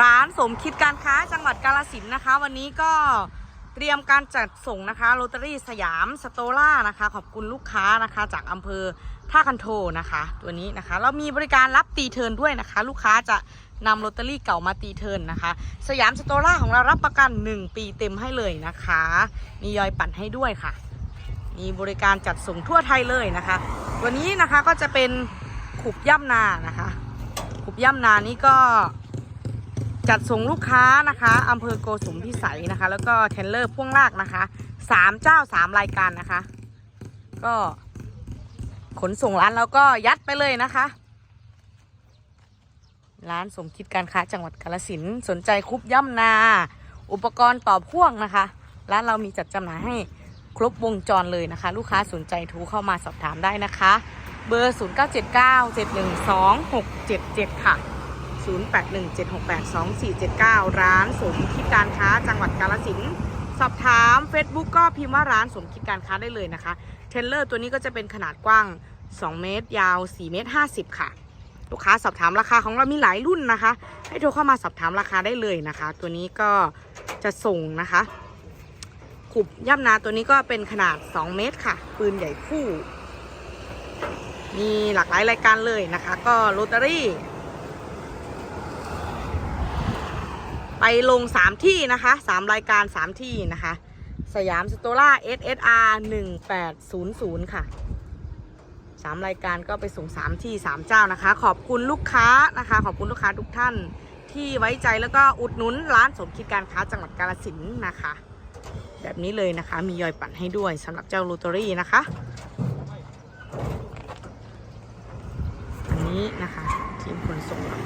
ร้านสมคิดการค้าจังหวัดกาลสินนะคะ วันนี้ก็เตรียมการจัดส่งนะคะโรตารี่สยามสโตล่านะคะ ขอบคุณลูกค้านะคะ จากอำเภอท่าคันโทนะคะ ตัวนี้นะคะ เรามีบริการรับตีเทินด้วยนะคะ ลูกค้าจะนำโรตารี่เก่ามาตีเทินนะคะ สยามสโตล่าของเรารับประกัน 1 ปีเต็มให้เลยนะคะ มียอยปั่นให้ด้วยค่ะ มีบริการจัดส่งทั่วไทยเลยนะคะตัวนี้นะคะก็จะเป็นขุบย่ำนานะคะ ขุบย่ำนานี่ก็ จัดส่งลูกค้านะคะอำเภอโกสุมพิสัยนะคะ แล้วก็เทนเลอร์พ่วงลากนะคะสามเจ้าสามรายการนะคะ ก็ขนส่งร้านแล้วก็ยัดไปเลยนะคะ ร้านสมคิดการค้าจังหวัดกาฬสินสนใจคุบย่ำนา อุปกรณ์ต่อพ่วงนะคะ ร้านเรามีจัดจำหน่ายให้ครบวงจรเลยนะคะ ลูกค้าสนใจโทรเข้ามาสอบถามได้นะคะ เบอร์ 0979 712 677 ค่ะ 0817682479 ร้านสมคิดการค้าจังหวัดกาฬสินธุ์สอบถาม Facebook ก็พิมพ์ว่าร้านสมคิดการค้าได้เลยนะคะ เทรลเลอร์ตัวนี้ก็จะเป็นขนาดกว้าง 2 เมตร ยาว 4 เมตร 50 ค่ะ ลูกค้าสอบถามราคาของเรามีหลายรุ่นนะคะ ให้โทรเข้ามาสอบถามราคาได้เลยนะคะ ตัวนี้ก็จะส่งนะคะขุบย่ำนาตัวนี้ก็เป็นขนาด 2 เมตรค่ะ ปืนใหญ่คู่ มีหลากหลายรายการเลยนะคะ ก็โรตารี่ ไปลง3ที่นะคะ3รายการ3ที่นะคะ สยามสโตล่า SSR 1800 ค่ะ3รายการก็ไปส่ง3ที่3เจ้านะคะ ขอบคุณลูกค้านะคะ ขอบคุณลูกค้าทุกท่านที่ไว้ใจแล้วก็อุดหนุนร้านสมคิดการค้าจังหวัดกาฬสินนะคะ แบบนี้เลยนะคะ มียอยปั่นให้ด้วยสำหรับเจ้าลูตอรี่นะคะ อันนี้นะคะทีมขนส่งเรา